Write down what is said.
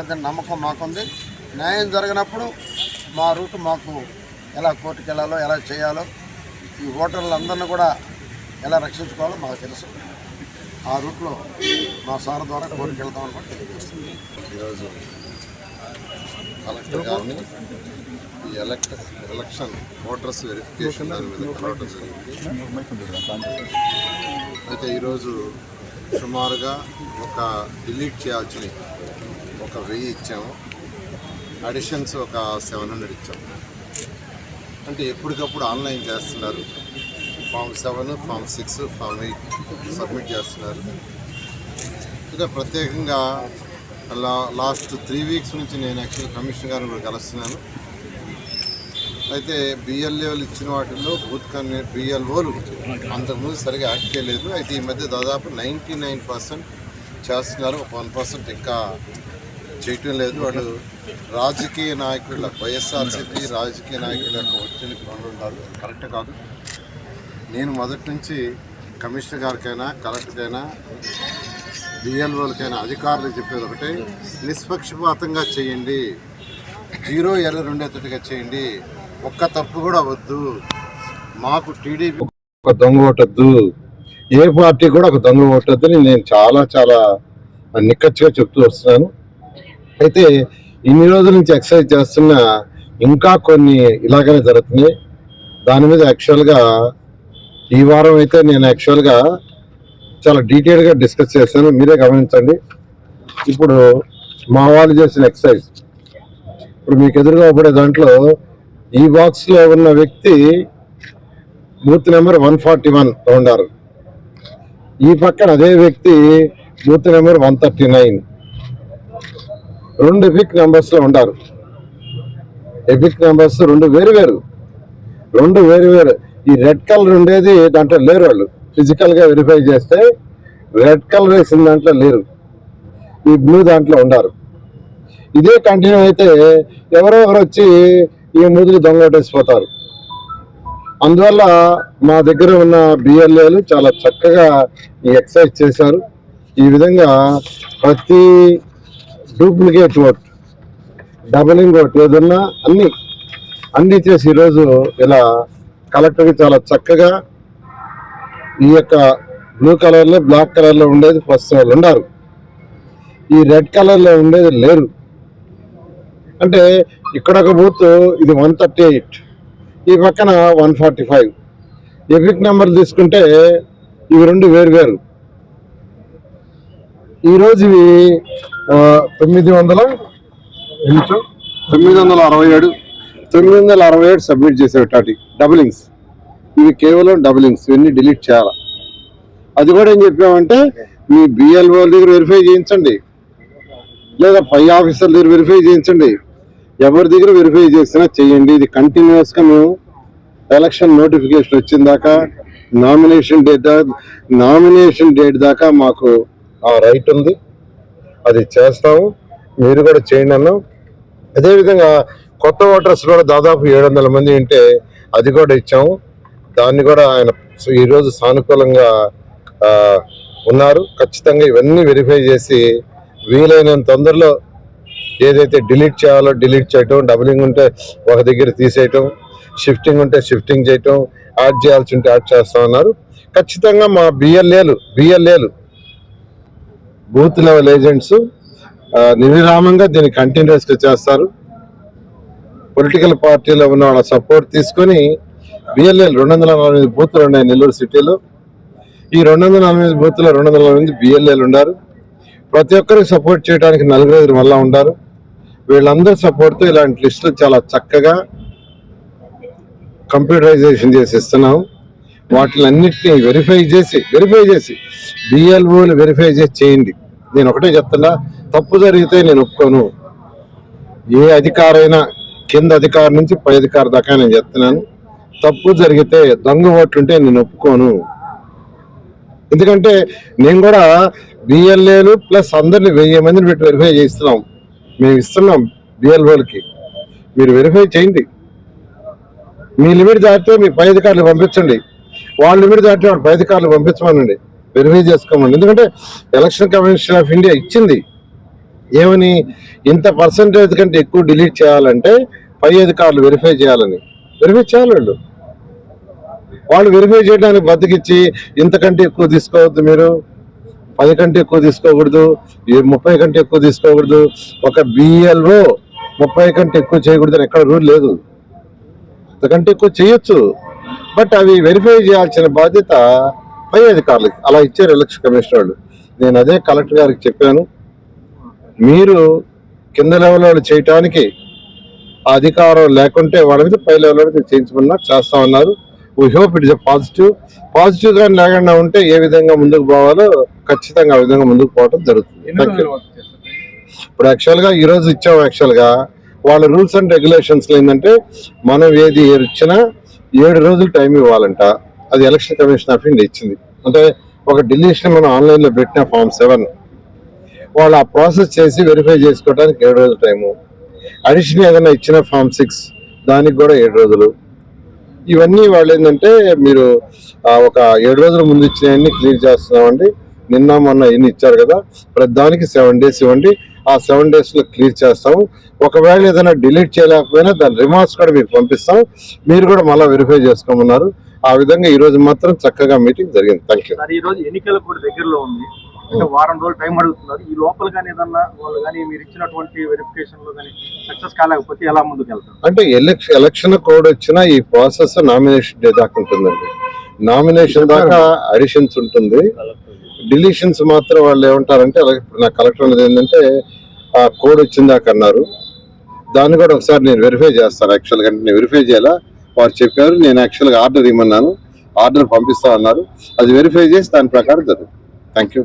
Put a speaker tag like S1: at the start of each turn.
S1: జరగదని నమ్మకం మాకుంది. న్యాయం జరిగినప్పుడు మా రూట్ మాకు ఎలా కోర్టుకు వెళ్ళాలో ఎలా చేయాలో ఈ ఓటర్లందరినీ కూడా ఎలా రక్షించుకోవాలో మాకు తెలుసు. ఆ రూట్లో మా సార్ ద్వారా కోర్టుకు వెళ్తామని కూడా తెలియజేస్తుంది
S2: ఈరోజు కలెక్టర్ గారిని ఈ ఎలక్ట ఎలక్షన్ ఓటర్స్ వెరిఫికేషన్ దాని మీద కలవటం జరిగింది. అయితే ఈరోజు సుమారుగా ఒక డిలీట్ చేయాల్సినవి ఒక వెయ్యి ఇచ్చాము. అడిషన్స్ ఒక సెవెన్ హండ్రెడ్ ఇచ్చాము. అంటే ఎప్పటికప్పుడు ఆన్లైన్ చేస్తున్నారు. Form seven form six form eight submit చేస్తున్నారు. ఇక ప్రత్యేకంగా లా లాస్ట్ త్రీ వీక్స్ నుంచి నేను యాక్చువల్ కమిషనర్ గారిని కూడా కలుస్తున్నాను. అయితే బిఎల్ఏలు ఇచ్చిన వాటిల్లో బూత్ కన్వీనర్ బిఎల్ఓలు అంతకుముందు సరిగా యాక్ట్ చేయలేదు. అయితే ఈ మధ్య దాదాపు నైంటీ నైన్ పర్సెంట్ చేస్తున్నారు. ఒక వన్ పర్సెంట్ ఇంకా చేయటం లేదు. వాళ్ళు రాజకీయ నాయకుల వైఎస్ఆర్సీపీ రాజకీయ నాయకుల యొక్క ఒత్తిడికి ఉన్నారు కరెక్ట్ కాదు. నేను మొదటి నుంచి కమిషనర్ గారికైనా కలెక్టర్కైనా బిఎల్ఓలకైనా అధికారులు చెప్పేది ఒకటే నిష్పక్షపాతంగా చేయండి. జీరో ఎర్ర రెండేతటిగా చేయండి. ఒక్క తప్పు కూడా వద్దు. మాకు టీడీపీ ఒక దొంగ ఓటద్దు. ఏ పార్టీ కూడా ఒక దొంగ ఓటద్దని నేను చాలా చాలా నిక్కచ్చిగా చెప్తూ వస్తున్నాను. అయితే ఇన్ని రోజుల నుంచి ఎక్సర్సైజ్ చేస్తున్న ఇంకా కొన్ని ఇలాగనే జరుగుతున్నాయి. దాని మీద యాక్చువల్గా ఈ వారం అయితే నేను యాక్చువల్గా చాలా డీటెయిల్గా డిస్కస్ చేశాను. మీరే గమనించండి. ఇప్పుడు మా వాళ్ళు చేసిన ఎక్సర్సైజ్ ఇప్పుడు మీకు ఎదురుగా పడే దాంట్లో ఈ బాక్స్లో ఉన్న వ్యక్తి booth number one forty one ఉన్నారు. ఈ పక్కన అదే వ్యక్తి booth number one thirty nine. రెండు ఎపిక్ నెంబర్స్లో ఉంటారు. ఎపిక్ నెంబర్స్ రెండు వేరు వేరు. రెండు వేరు వేరు. ఈ రెడ్ కలర్ ఉండేది దాంట్లో లేరు వాళ్ళు. ఫిజికల్గా వెరిఫై చేస్తే రెడ్ కలర్ వేసిన దాంట్లో లేరు. ఈ బ్లూ దాంట్లో ఉండారు. ఇదే కంటిన్యూ అయితే ఎవరో ఎవరు వచ్చి ఈ ముదులు దొంగటేసిపోతారు అందువల్ల మా దగ్గర ఉన్న బిఎల్ఏలు చాలా చక్కగా ఈ ఎక్సర్సైజ్ చేశారు. ఈ విధంగా ప్రతి డూప్లికేట్ ఓట్ డబలింగ్ ఓట్ ఏదన్నా అన్ని అన్ని చేసి ఈరోజు ఇలా కలెక్టర్కి చాలా చక్కగా ఈ యొక్క బ్లూ కలర్లో బ్లాక్ కలర్లో ఉండేది ఫస్ట్ వాళ్ళు ఉన్నారు. ఈ రెడ్ కలర్లో ఉండేది లేరు. అంటే ఇక్కడ ఒక బూత్ ఇది వన్ థర్టీ ఎయిట్ ఈ పక్కన one forty five. EPIC number తీసుకుంటే ఇవి రెండు వేరు వేరు. ఈరోజు ఇవి తొమ్మిది వందల తొమ్మిది వందల అరవై ఏడు. తొమ్మిది వందల అరవై ఏడు సబ్మిట్ చేసే టాటి. డబులింగ్స్ ఇవి కేవలం డబులింగ్స్ ఇవన్నీ డిలీట్ చేయాలి? అది కూడా ఏం చెప్పామంటే మీ బిఎల్ఓ దగ్గర వెరిఫై చేయించండి. లేదా పై ఆఫీసర్ దగ్గర వెరిఫై చేయించండి. ఎవరి దగ్గర వెరిఫై చేసినా చేయండి. ఇది కంటిన్యూస్గా మేము ఎలక్షన్ నోటిఫికేషన్ వచ్చిన దాకా నామినేషన్ డేట్ నామినేషన్ డేట్ దాకా మాకు ఆ రైట్ ఉంది. అది చేస్తాము. మీరు కూడా చేయండి అన్నాం. అదేవిధంగా కొత్త ఓటర్స్ కూడా దాదాపు ఏడు వందల మంది ఉంటే అది కూడా ఇచ్చాము. దాన్ని కూడా ఆయన ఈరోజు సానుకూలంగా ఉన్నారు. ఖచ్చితంగా ఇవన్నీ వెరిఫై చేసి వీలైనంత తొందరలో ఏదైతే డిలీట్ చేయాలో డిలీట్ చేయటం డబులింగ్ ఉంటే ఒక దగ్గర తీసేయటం షిఫ్టింగ్ ఉంటే షిఫ్టింగ్ చేయటం యాడ్ చేయాల్సి ఉంటే యాడ్ చేస్తామన్నారు ఖచ్చితంగా మా బిఎల్ఏలు బిఎల్ఏలు బూత్ లెవెల్ ఏజెంట్స్ నిర్విరామంగా దీన్ని కంటిన్యూస్గా చేస్తారు. పొలిటికల్ పార్టీలో ఉన్న వాళ్ళ సపోర్ట్ తీసుకొని బిఎల్ఏలు రెండు వందల నలభై ఎనిమిది బూత్లు ఉన్నాయి నెల్లూరు సిటీలో ఈ రెండు వందల నలభై ఎనిమిది బూత్లో రెండు వందల నలభై ఎనిమిది బిఎల్ఏలు ఉన్నారు ప్రతి ఒక్కరికి సపోర్ట్ చేయడానికి నలుగురు ఐదు మళ్ళా ఉంటారు వీళ్ళందరి సపోర్ట్తో ఇలాంటి లిస్టులు చాలా చక్కగా కంప్యూటరైజేషన్ చేసి ఇస్తున్నాం. వాటిని అన్నింటినీ వెరిఫై చేసి వెరిఫై చేసి బిఎల్ఓలు వెరిఫై చేసి చేయండి. నేను ఒకటే చెప్తున్నా తప్పు జరిగితే నేను ఒప్పుకోను. ఏ అధికారైనా కింద అధికారి నుంచి పై అధికారి దాకా నేను చెప్తున్నాను తప్పు జరిగితే దొంగ ఓట్లుంటే నేను ఒప్పుకోను. ఎందుకంటే నేను కూడా బిఎల్ఏలు ప్లస్ అందరిని వెయ్యి మందిని పెట్టి వెరిఫై చేస్తున్నాం మేము ఇస్తున్నాం బిఎల్ఓలకి మీరు వెరిఫై చేయండి. మీ లిమిట్ దాటితే మీ పై అధికారులు పంపించండి. వాళ్ళ లిమిట్ దాటితే వాళ్ళ పై అధికారులు పంపించమనండి. వెరిఫై చేసుకోమని ఎందుకంటే ఎలక్షన్ కమిషన్ ఆఫ్ ఇండియా ఇచ్చింది. ఏమని ఇంత పర్సంటేజ్ కంటే ఎక్కువ డిలీట్ చేయాలంటే పై అధికారులు వెరిఫై చేయాలని. వెరిఫై చేయాలి వాళ్ళు. వాళ్ళు వెరిఫై చేయడానికి బతికిచ్చి ఇంతకంటే ఎక్కువ తీసుకోవద్దు మీరు. పది కంటే ఎక్కువ తీసుకోకూడదు. ముప్పై కంటే ఎక్కువ తీసుకోకూడదు. ఒక బిఎల్ఓ ముప్పై కంటే ఎక్కువ చేయకూడదు అని ఎక్కడ రూల్ లేదు. అంతకంటే ఎక్కువ చేయొచ్చు. బట్ అవి వెరిఫై చేయాల్సిన బాధ్యత పై అధికారులకి అలా ఇచ్చారు ఎలక్షన్ కమిషనర్ వాళ్ళు. నేను అదే కలెక్టర్ గారికి చెప్పాను. మీరు కింద లెవెల్ వాళ్ళు చేయటానికి అధికారం లేకుంటే వాళ్ళ మీద పై లెవెల్ వాళ్ళు చేయించమన్నా చేస్తా ఉన్నారు we hope it is positive పాజిటివ్గా లేకుండా ఉంటే ఏ విధంగా ముందుకు పోవాలో ఖచ్చితంగా ఆ విధంగా ముందుకు పోవడం జరుగుతుంది. ఇప్పుడు యాక్చువల్గా ఈ రోజు ఇచ్చాం యాక్చువల్గా వాళ్ళ రూల్స్ అండ్ రెగ్యులేషన్స్లో ఏంటంటే మనం ఏది ఇచ్చినా ఏడు రోజులు టైం ఇవ్వాలంట. అది ఎలక్షన్ కమిషన్ ఆఫ్ ఇండియా ఇచ్చింది. అంటే ఒక డిలీషన్ మనం ఆన్లైన్లో పెట్టిన ఫామ్ సెవెన్ వాళ్ళు ఆ ప్రాసెస్ చేసి వెరిఫై చేసుకోవడానికి ఏడు రోజులు టైము అడిషన్ ఏదైనా ఇచ్చిన ఫామ్ సిక్స్ దానికి కూడా ఏడు రోజులు. ఇవన్నీ వాళ్ళు ఏంటంటే మీరు ఒక ఏడు రోజుల ముందు ఇచ్చినవన్నీ క్లియర్ చేస్తున్నామండి. నిన్న మొన్న ఎన్ని ఇచ్చారు కదా. ప్రతి దానికి సెవెన్ డేస్ ఇవ్వండి. ఆ సెవెన్ డేస్లో క్లియర్ చేస్తాము. ఒకవేళ ఏదైనా డిలీట్ చేయలేకపోయినా దాని రిమార్క్స్ కూడా మీకు పంపిస్తాం. మీరు కూడా మళ్ళీ వెరిఫై చేసుకోమన్నారు. ఆ విధంగా ఈ రోజు మాత్రం చక్కగా మీటింగ్ జరిగింది. థ్యాంక్ యూ
S3: సార్ ఈ రోజు ఎన్నికలు కూడా దగ్గరలో ఉంది. అంటే వారం రోజులు టైం అడుగుతున్నారు. ఈ లోపల కానీ ఏదన్నా వాళ్ళు కానీ మీరు ఇచ్చినటువంటి వెరిఫికేషన్లో కానీ సక్సెస్ కాలేకపోతే ఎలా ముందుకు వెళ్తారు?
S2: అంటే ఎలక్షన్ ఎలక్షన్ కోడ్ వచ్చినా ఈ ప్రాసెస్ నామినేషన్ డే దాకా ఉంటుందండి. నామినేషన్ దాకా అడిషన్స్ ఉంటుంది. డిలీషన్స్ మాత్రం వాళ్ళు ఏమంటారంటే అలాగే ఇప్పుడు నా కలెక్టర్ అనేది ఏంటంటే ఆ కోడ్ వచ్చిన దాకా అన్నారు. దాన్ని కూడా ఒకసారి నేను వెరిఫై చేస్తాను. యాక్చువల్గా నేను వెరిఫై చేయాలా? వారు చెప్పారు నేను యాక్చువల్గా ఆర్డర్ ఇమ్మన్నాను ఆర్డర్ పంపిస్తా అన్నారు. అది వెరిఫై చేసి దాని ప్రకారం జరుగుతుంది. Thank you